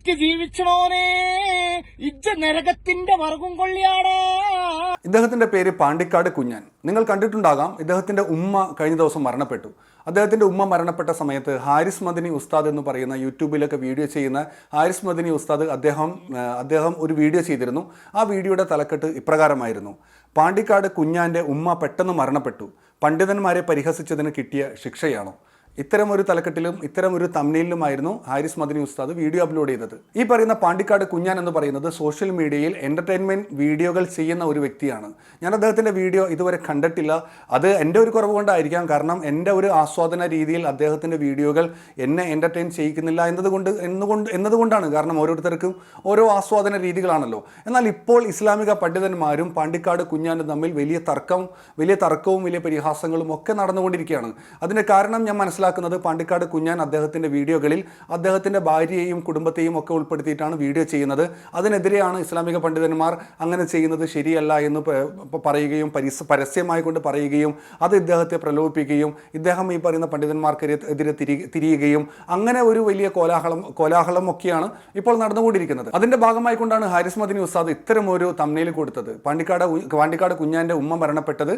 വിറ്റ് ജീവിച്ചണോനെ ഇജ്ജ നരകത്തിന്റെ വർഗം കൊള്ളിയാടാ. ഇദ്ദേഹത്തിന്റെ പേര് പാണ്ടിക്കാട് കുഞ്ഞാൻ. നിങ്ങൾ കണ്ടിട്ടുണ്ടാകാം ഇദ്ദേഹത്തിന്റെ ഉമ്മ കഴിഞ്ഞ ദിവസം മരണപ്പെട്ടു. അദ്ദേഹത്തിന്റെ ഉമ്മ മരണപ്പെട്ട സമയത്ത് ഹാരിസ് മദിനി ഉസ്താദ് എന്ന് പറയുന്ന യൂട്യൂബിലൊക്കെ വീഡിയോ ചെയ്യുന്ന ഹാരിസ് മദിനി ഉസ്താദ് അദ്ദേഹം അദ്ദേഹം ഒരു വീഡിയോ ചെയ്തിരുന്നു. ആ വീഡിയോയുടെ തലക്കെട്ട് ഇപ്രകാരമായിരുന്നു. പാണ്ടിക്കാട് കുഞ്ഞാന്റെ ഉമ്മ പെട്ടെന്ന് മരണപ്പെട്ടു. പണ്ഡിതന്മാരെ പരിഹസിച്ചതിന് കിട്ടിയ ശിക്ഷയാണോ? ഇത്തരം ഒരു തലക്കെട്ടിലും ഇത്തരം ഒരു തമ്മിലുമായിരുന്നു ഹാരിസ് മദനി ഉസ്താദ് വീഡിയോ അപ്ലോഡ് ചെയ്തത്. ഈ പറയുന്ന പാണ്ടിക്കാട് കുഞ്ഞാൻ എന്ന് പറയുന്നത് സോഷ്യൽ മീഡിയയിൽ എന്റർടൈൻമെന്റ് വീഡിയോകൾ ചെയ്യുന്ന ഒരു വ്യക്തിയാണ്. ഞാൻ അദ്ദേഹത്തിന്റെ വീഡിയോ ഇതുവരെ കണ്ടിട്ടില്ല. അത് എന്റെ ഒരു കുറവ് കൊണ്ടായിരിക്കാം. കാരണം എന്റെ ഒരു ആസ്വാദന രീതിയിൽ അദ്ദേഹത്തിന്റെ വീഡിയോകൾ എന്നെ എന്റർടൈൻ ചെയ്യിക്കുന്നില്ല എന്നതുകൊണ്ട് എന്നുകൊണ്ട് എന്നതുകൊണ്ടാണ്. കാരണം ഓരോരുത്തർക്കും ഓരോ ആസ്വാദന രീതികളാണല്ലോ. എന്നാൽ ഇപ്പോൾ ഇസ്ലാമിക പണ്ഡിതന്മാരും പാണ്ടിക്കാട് കുഞ്ഞാനും തമ്മിൽ വലിയ തർക്കം വലിയ തർക്കവും വലിയ പരിഹാസങ്ങളും ഒക്കെ നടന്നുകൊണ്ടിരിക്കുകയാണ്. അതിന്റെ കാരണം ഞാൻ മനസ്സിലാക്കുന്നത് പാണ്ടിക്കാട് കുഞ്ഞാൻ അദ്ദേഹത്തിന്റെ വീഡിയോകളിൽ അദ്ദേഹത്തിന്റെ ഭാര്യയെയും കുടുംബത്തെയും ഒക്കെ ഉൾപ്പെടുത്തിയിട്ടാണ് വീഡിയോ ചെയ്യുന്നത്. അതിനെതിരെയാണ് ഇസ്ലാമിക പണ്ഡിതന്മാർ അങ്ങനെ ചെയ്യുന്നത് ശരിയല്ല എന്ന് പറയുകയും പരിസ പരസ്യമായി കൊണ്ട് പറയുകയും അത് ഇദ്ദേഹത്തെ പ്രലോഭിപ്പിക്കുകയും ഇദ്ദേഹം ഈ പറയുന്ന പണ്ഡിതന്മാർക്കെതിരെ തിരി തിരിയുകയും അങ്ങനെ ഒരു വലിയ കോലാഹലം കോലാഹലം ഒക്കെയാണ് ഇപ്പോൾ നടന്നുകൊണ്ടിരിക്കുന്നത്. അതിന്റെ ഭാഗമായി കൊണ്ടാണ് ഹാരിസ് മദിനി ഉസ്താദ് ഇത്തരം ഒരു തമ്മിൽ കൊടുത്തത്. പാണ്ടിക്കാട് പാണ്ടിക്കാട് കുഞ്ഞാന്റെ ഉമ്മ മരണപ്പെട്ടത്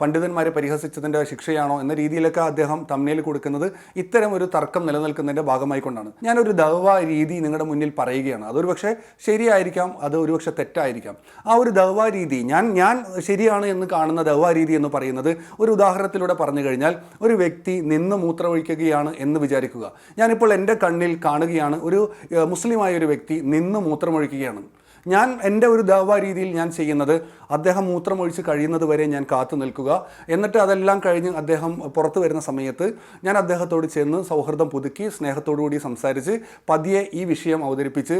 പണ്ഡിതന്മാരെ പരിഹസിച്ചതിന്റെ ശിക്ഷയാണോ എന്ന രീതിയിലൊക്കെ അദ്ദേഹം കൊടുക്കുന്നത് ഇത്തരം ഒരു തർക്കം നിലനിൽക്കുന്നതിന്റെ ഭാഗമായിക്കൊണ്ടാണ് ഞാനൊരു ദവ രീതി നിങ്ങളുടെ മുന്നിൽ പറയുകയാണ്. അതൊരു പക്ഷേ ശരിയായിരിക്കാം അത് ഒരുപക്ഷെ തെറ്റായിരിക്കാം. ആ ഒരു ദവ രീതി ഞാൻ ഞാൻ ശരിയാണ് എന്ന് കാണുന്ന ദവ രീതി എന്ന് പറയുന്നത് ഒരു ഉദാഹരണത്തിലൂടെ പറഞ്ഞു കഴിഞ്ഞാൽ ഒരു വ്യക്തി നിന്ന് മൂത്രമൊഴിക്കുകയാണ് എന്ന് വിചാരിക്കുക. ഞാനിപ്പോൾ എന്റെ കണ്ണിൽ കാണുകയാണ് ഒരു മുസ്ലിമായ ഒരു വ്യക്തി നിന്ന് മൂത്രമൊഴിക്കുകയാണ്. ഞാൻ എന്റെ ഒരു ദാവ രീതിയിൽ ഞാൻ ചെയ്യുന്നത് അദ്ദേഹം മൂത്രമൊഴിച്ച് കഴിയുന്നത് വരെ ഞാൻ കാത്തു നിൽക്കുക. എന്നിട്ട് അതെല്ലാം കഴിഞ്ഞ് അദ്ദേഹം പുറത്തു വരുന്ന സമയത്ത് ഞാൻ അദ്ദേഹത്തോട് ചെന്ന് സൗഹൃദം പുതുക്കി സ്നേഹത്തോടു കൂടി സംസാരിച്ച് പതിയെ ഈ വിഷയം അവതരിപ്പിച്ച്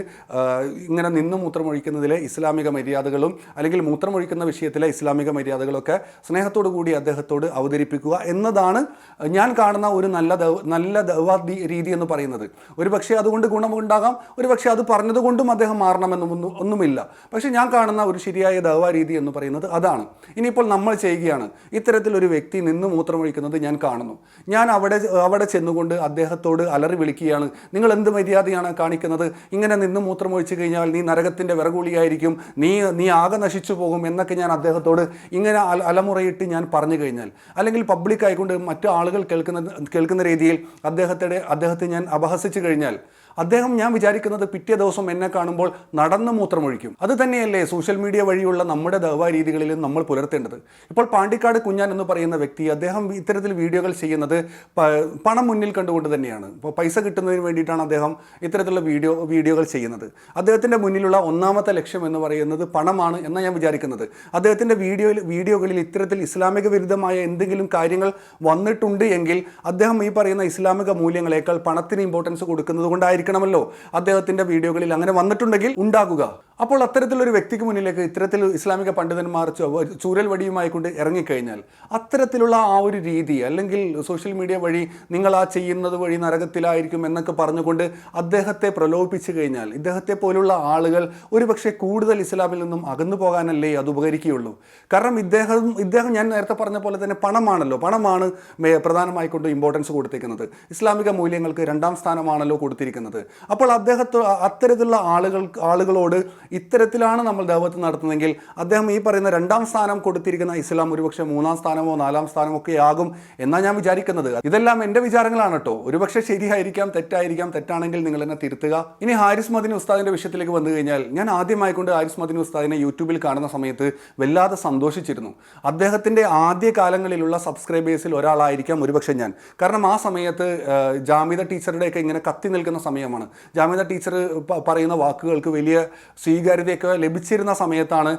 ഇങ്ങനെ നിന്ന് മൂത്രമൊഴിക്കുന്നതിലെ ഇസ്ലാമിക മര്യാദകളും അല്ലെങ്കിൽ മൂത്രമൊഴിക്കുന്ന വിഷയത്തിലെ ഇസ്ലാമിക മര്യാദകളൊക്കെ സ്നേഹത്തോടു കൂടി അദ്ദേഹത്തോട് അവതരിപ്പിക്കുക എന്നതാണ് ഞാൻ കാണുന്ന ഒരു നല്ല നല്ല രീതി എന്ന് പറയുന്നത്. ഒരു പക്ഷേ അതുകൊണ്ട് ഗുണമുണ്ടാകാം ഒരു പക്ഷേ അത് പറഞ്ഞതുകൊണ്ടും അദ്ദേഹം മാറണമെന്നൊന്നും ഒന്നുമില്ല. പക്ഷേ ഞാൻ കാണുന്ന ഒരു ശരിയായ രീതി എന്ന് പറയുന്നത് അതാണ്. ഇനിയിപ്പോൾ നമ്മൾ ചെയ്യുകയാണ്. ഇത്തരത്തിലൊരു വ്യക്തി നിന്ന് മൂത്രമൊഴിക്കുന്നത് ഞാൻ കാണുന്നു. ഞാൻ അവിടെ അവിടെ ചെന്നുകൊണ്ട് അദ്ദേഹത്തോട് അലറി വിളിക്കുകയാണ്. നിങ്ങൾ എന്ത് മര്യാദയാണ് കാണിക്കുന്നത്? ഇങ്ങനെ നിന്ന് മൂത്രമൊഴിച്ചു കഴിഞ്ഞാൽ നീ നരകത്തിന്റെ വിറകുളിയായിരിക്കും. നീ നീ ആകെ നശിച്ചു പോകും എന്നൊക്കെ ഞാൻ അദ്ദേഹത്തോട് ഇങ്ങനെ അലമുറയിട്ട് ഞാൻ പറഞ്ഞു കഴിഞ്ഞാൽ. അല്ലെങ്കിൽ പബ്ലിക് ആയിക്കൊണ്ട് മറ്റു ആളുകൾ കേൾക്കുന്ന കേൾക്കുന്ന രീതിയിൽ അദ്ദേഹത്തെ അദ്ദേഹത്തെ ഞാൻ അപഹസിച്ചു കഴിഞ്ഞാൽ. അദ്ദേഹം ഞാൻ വിചാരിക്കുന്നത് പിറ്റേ ദിവസം എന്നെ കാണുമ്പോൾ നടന്ന് മൂത്രമൊഴിക്കും അത് തന്നെയല്ലേ സോഷ്യൽ മീഡിയ വഴിയുള്ള നമ്മുടെ രീതികളിലും നമ്മൾ പുലർത്തേണ്ടത്. ഇപ്പോൾ പാണ്ടിക്കാട് കുഞ്ഞാൻ എന്ന് പറയുന്ന വ്യക്തി അദ്ദേഹം ഇത്തരത്തിൽ വീഡിയോകൾ ചെയ്യുന്നത് പണം മുന്നിൽ കണ്ടുകൊണ്ട് തന്നെയാണ്. ഇപ്പോൾ പൈസ കിട്ടുന്നതിന് വേണ്ടിയിട്ടാണ് അദ്ദേഹം ഇത്തരത്തിലുള്ള വീഡിയോ വീഡിയോകൾ ചെയ്യുന്നത്. അദ്ദേഹത്തിന്റെ മുന്നിലുള്ള ഒന്നാമത്തെ ലക്ഷ്യം എന്ന് പറയുന്നത് പണമാണ് എന്നാണ് ഞാൻ വിചാരിക്കുന്നത്. അദ്ദേഹത്തിന്റെ വീഡിയോയിൽ വീഡിയോകളിൽ ഇത്തരത്തിൽ ഇസ്ലാമിക വിരുദ്ധമായ എന്തെങ്കിലും കാര്യങ്ങൾ വന്നിട്ടുണ്ട് എങ്കിൽ അദ്ദേഹം ഈ പറയുന്ന ഇസ്ലാമിക മൂല്യങ്ങളെക്കാൾ പണത്തിന് ഇമ്പോർട്ടൻസ് കൊടുക്കുന്നത് കൊണ്ടായിരിക്കണമല്ലോ അദ്ദേഹത്തിന്റെ വീഡിയോകളിൽ അങ്ങനെ വന്നിട്ടുണ്ടെങ്കിൽ ഉണ്ടാകുക. അപ്പോൾ അത്തരത്തിലൊരു വ്യക്തിക്ക് മുന്നിലേക്ക് ഇത്തരത്തിൽ ഇസ്ലാമിക പണ്ഡിതന്മാർ ചൂരൽ വടിയുമായി കൊണ്ട് ഇറങ്ങിക്കഴിഞ്ഞാൽ അത്തരത്തിലുള്ള ആ ഒരു രീതി അല്ലെങ്കിൽ സോഷ്യൽ മീഡിയ വഴി നിങ്ങൾ ആ ചെയ്യുന്നത് വഴി നരകത്തിലായിരിക്കും എന്നൊക്കെ പറഞ്ഞുകൊണ്ട് അദ്ദേഹത്തെ പ്രലോഭിപ്പിച്ചു കഴിഞ്ഞാൽ ഇദ്ദേഹത്തെ പോലുള്ള ആളുകൾ ഒരുപക്ഷെ കൂടുതൽ ഇസ്ലാമിൽ നിന്നും അകന്നു പോകാനല്ലേ അത് ഉപകരിക്കുകയുള്ളൂ. കാരണം ഇദ്ദേഹം ഇദ്ദേഹം ഞാൻ നേരത്തെ പറഞ്ഞ പോലെ തന്നെ പണമാണല്ലോ. പണമാണ് പ്രധാനമായിക്കൊണ്ട് ഇമ്പോർട്ടൻസ് കൊടുത്തിരിക്കുന്നത് ഇസ്ലാമിക മൂല്യങ്ങൾക്ക് രണ്ടാം സ്ഥാനമാണല്ലോ കൊടുത്തിരിക്കുന്നത്. അപ്പോൾ അദ്ദേഹത്തെ അത്തരത്തിലുള്ള ആളുകൾ ആളുകളോട് ഇത്തരത്തിലാണ് നമ്മൾ ദൈവത്ത് നടത്തുന്നതെങ്കിൽ അദ്ദേഹം ഈ പറയുന്ന രണ്ടാം സ്ഥാനം കൊടുത്തിരിക്കുന്ന ഇസ്ലാം ഒരുപക്ഷെ മൂന്നാം സ്ഥാനമോ നാലാം സ്ഥാനമോ ഒക്കെ ആകും എന്നാണ് ഞാൻ വിചാരിക്കുന്നത്. ഇതെല്ലാം എന്റെ വിചാരങ്ങളാണ് കേട്ടോ. ഒരുപക്ഷെ ശരിയായിരിക്കാം തെറ്റായിരിക്കാം തെറ്റാണെങ്കിൽ നിങ്ങൾ എന്നെ തിരുത്തുക. ഇനി ഹാരിസ് മദിനി ഉസ്താദിന്റെ വിഷയത്തിലേക്ക് വന്നു കഴിഞ്ഞാൽ ഞാൻ ആദ്യമായിക്കൊണ്ട് ഹാരിസ് മദിനി ഉസ്താദിനെ യൂട്യൂബിൽ കാണുന്ന സമയത്ത് വല്ലാതെ സന്തോഷിച്ചിരുന്നു. അദ്ദേഹത്തിന്റെ ആദ്യ കാലങ്ങളിലുള്ള സബ്സ്ക്രൈബേഴ്സിൽ ഒരാളായിരിക്കാം ഒരുപക്ഷെ ഞാൻ. കാരണം ആ സമയത്ത് ജാമിത ടീച്ചറുടെയൊക്കെ ഇങ്ങനെ കത്തി നിൽക്കുന്ന സമയമാണ്. ജാമിത ടീച്ചർ പറയുന്ന വാക്കുകൾക്ക് വലിയ സ്വീകാര്യതയൊക്കെ ലഭിച്ചിരുന്ന സമയത്താണ്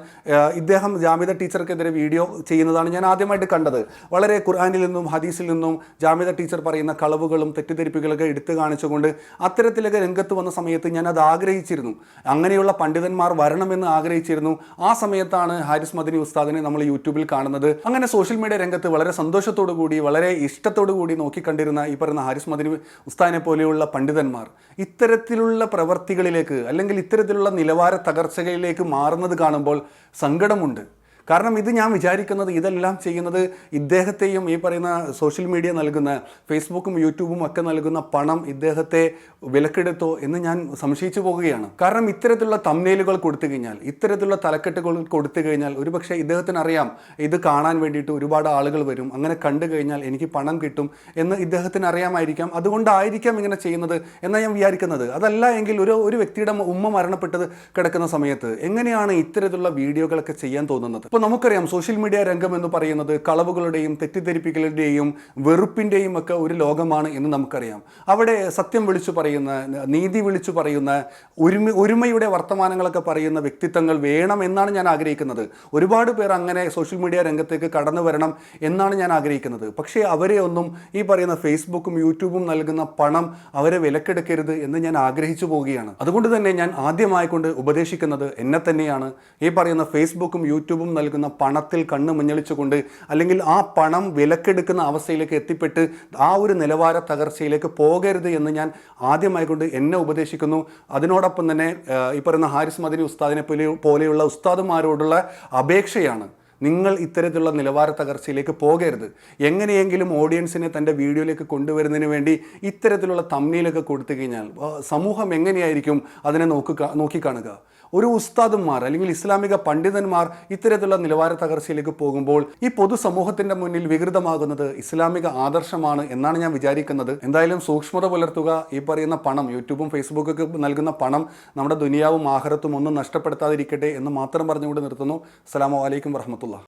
ഇദ്ദേഹം ജാമിദ ടീച്ചർക്കെതിരെ വീഡിയോ ചെയ്യുന്നതാണ് ഞാൻ ആദ്യമായിട്ട് കണ്ടത്. വളരെ ഖുർആാനിൽ നിന്നും ഹദീസിൽ നിന്നും ജാമിദ ടീച്ചർ പറയുന്ന കളവുകളും തെറ്റിദ്ധരിപ്പുകളൊക്കെ എടുത്തു കാണിച്ചുകൊണ്ട് അത്തരത്തിലൊക്കെ രംഗത്ത് വന്ന സമയത്ത് ഞാൻ അത് ആഗ്രഹിച്ചിരുന്നു. അങ്ങനെയുള്ള പണ്ഡിതന്മാർ വരണമെന്ന് ആഗ്രഹിച്ചിരുന്നു. ആ സമയത്താണ് ഹാരിസ് മദിനി ഉസ്താദിനെ നമ്മൾ യൂട്യൂബിൽ കാണുന്നത്. അങ്ങനെ സോഷ്യൽ മീഡിയ രംഗത്ത് വളരെ സന്തോഷത്തോടു കൂടി വളരെ ഇഷ്ടത്തോടു കൂടി നോക്കിക്കണ്ടിരുന്ന ഈ പറയുന്ന ഹാരിസ് മദിനി ഉസ്താദിനെ പോലെയുള്ള പണ്ഡിതന്മാർ ഇത്തരത്തിലുള്ള പ്രവൃത്തികളിലേക്ക് അല്ലെങ്കിൽ ഇത്തരത്തിലുള്ള നിലവാര തകർച്ചകളിലേക്ക് മാറുന്നത് കാണുമ്പോൾ സങ്കടമുണ്ട്. കാരണം ഇത് ഞാൻ വിചാരിക്കുന്നത് ഇതെല്ലാം ചെയ്യുന്നത് ഇദ്ദേഹത്തെയും ഈ പറയുന്ന സോഷ്യൽ മീഡിയ നൽകുന്ന ഫേസ്ബുക്കും യൂട്യൂബും ഒക്കെ നൽകുന്ന പണം ഇദ്ദേഹത്തെ വിലക്കെടുത്തോ എന്ന് ഞാൻ സംശയിച്ചു പോകുകയാണ് കാരണം ഇത്തരത്തിലുള്ള തമ്നേലുകൾ കൊടുത്തു കഴിഞ്ഞാൽ ഇത്തരത്തിലുള്ള തലക്കെട്ടുകൾ കൊടുത്തു കഴിഞ്ഞാൽ ഒരുപക്ഷെ ഇദ്ദേഹത്തിന് അറിയാം ഇത് കാണാൻ വേണ്ടിയിട്ട് ഒരുപാട് ആളുകൾ വരും അങ്ങനെ കണ്ടു കഴിഞ്ഞാൽ എനിക്ക് പണം കിട്ടും എന്ന് ഇദ്ദേഹത്തിന് അറിയാമായിരിക്കാം അതുകൊണ്ടായിരിക്കാം ഇങ്ങനെ ചെയ്യുന്നത് എന്നാണ് ഞാൻ വിചാരിക്കുന്നത്. അതല്ല എങ്കിൽ ഒരു ഒരു വ്യക്തിയുടെ ഉമ്മ മരണപ്പെട്ടത് കിടക്കുന്ന സമയത്ത് എങ്ങനെയാണ് ഇത്തരത്തിലുള്ള വീഡിയോകളൊക്കെ ചെയ്യാൻ തോന്നുന്നത്? ഇപ്പോൾ നമുക്കറിയാം സോഷ്യൽ മീഡിയ രംഗം എന്ന് പറയുന്നത് കളവുകളുടെയും തെറ്റിദ്ധരിപ്പിക്കലുടെയും വെറുപ്പിന്റെയും ഒക്കെ ഒരു ലോകമാണ് എന്ന് നമുക്കറിയാം. അവിടെ സത്യം വിളിച്ചു പറയുന്ന നീതി വിളിച്ചു പറയുന്ന ഒരുമ ഒരുമയുടെ വർത്തമാനങ്ങളൊക്കെ പറയുന്ന വ്യക്തിത്വങ്ങൾ വേണം എന്നാണ് ഞാൻ ആഗ്രഹിക്കുന്നത്. ഒരുപാട് പേർ അങ്ങനെ സോഷ്യൽ മീഡിയ രംഗത്തേക്ക് കടന്നു വരണം എന്നാണ് ഞാൻ ആഗ്രഹിക്കുന്നത്. പക്ഷേ അവരെ ഒന്നും ഈ പറയുന്ന ഫേസ്ബുക്കും യൂട്യൂബും നൽകുന്ന പണം അവരെ വിലക്കെടുക്കരുത് എന്ന് ഞാൻ ആഗ്രഹിച്ചു പോവുകയാണ്. അതുകൊണ്ട് തന്നെ ഞാൻ ആദ്യമായിക്കൊണ്ട് ഉപദേശിക്കുന്നത് എന്നെ തന്നെയാണ്. ഈ പറയുന്ന ഫേസ്ബുക്കും യൂട്യൂബും നൽകുന്ന പണത്തിൽ കണ്ണ് മഞ്ഞളിച്ചുകൊണ്ട് അല്ലെങ്കിൽ ആ പണം വിലക്കെടുക്കുന്ന അവസ്ഥയിലേക്ക് എത്തിപ്പെട്ട് ആ ഒരു നിലവാര തകർച്ചയിലേക്ക് പോകരുത് എന്ന് ഞാൻ ആദ്യമായിക്കൊണ്ട് എന്നെ ഉപദേശിക്കുന്നു. അതിനോടൊപ്പം തന്നെ ഈ പറയുന്ന ഹാരിസ് മദിനി ഉസ്താദിനെ പോലെ പോലെയുള്ള ഉസ്താദുമാരോടുള്ള അപേക്ഷയാണ് നിങ്ങൾ ഇത്തരത്തിലുള്ള നിലവാര തകർച്ചയിലേക്ക് പോകരുത്. എങ്ങനെയെങ്കിലും ഓഡിയൻസിനെ തന്റെ വീഡിയോയിലേക്ക് കൊണ്ടുവരുന്നതിന് വേണ്ടി ഇത്തരത്തിലുള്ള തമ്മിലൊക്കെ കൊടുത്തു കഴിഞ്ഞാൽ സമൂഹം എങ്ങനെയായിരിക്കും അതിനെ നോക്കി നോക്കിക്കാണുക? ഒരു ഉസ്താദന്മാർ അല്ലെങ്കിൽ ഇസ്ലാമിക പണ്ഡിതന്മാർ ഇത്തരത്തിലുള്ള നിലവാര തകർച്ചയിലേക്ക് പോകുമ്പോൾ ഈ പൊതുസമൂഹത്തിന്റെ മുന്നിൽ വികൃതമാകുന്നത് ഇസ്ലാമിക ആദർശമാണ് എന്നാണ് ഞാൻ വിചാരിക്കുന്നത്. എന്തായാലും സൂക്ഷ്മത പുലർത്തുക. ഈ പറയുന്ന പണം യൂട്യൂബും ഫേസ്ബുക്കൊക്കെ നൽകുന്ന പണം നമ്മുടെ ദുനിയാവും ആഹാരത്തും ഒന്നും നഷ്ടപ്പെടുത്താതിരിക്കട്ടെ എന്ന് മാത്രം പറഞ്ഞുകൊണ്ട് നിർത്തുന്നു. അസ്സാം വലൈക്കും വറഹമത്തുള്ള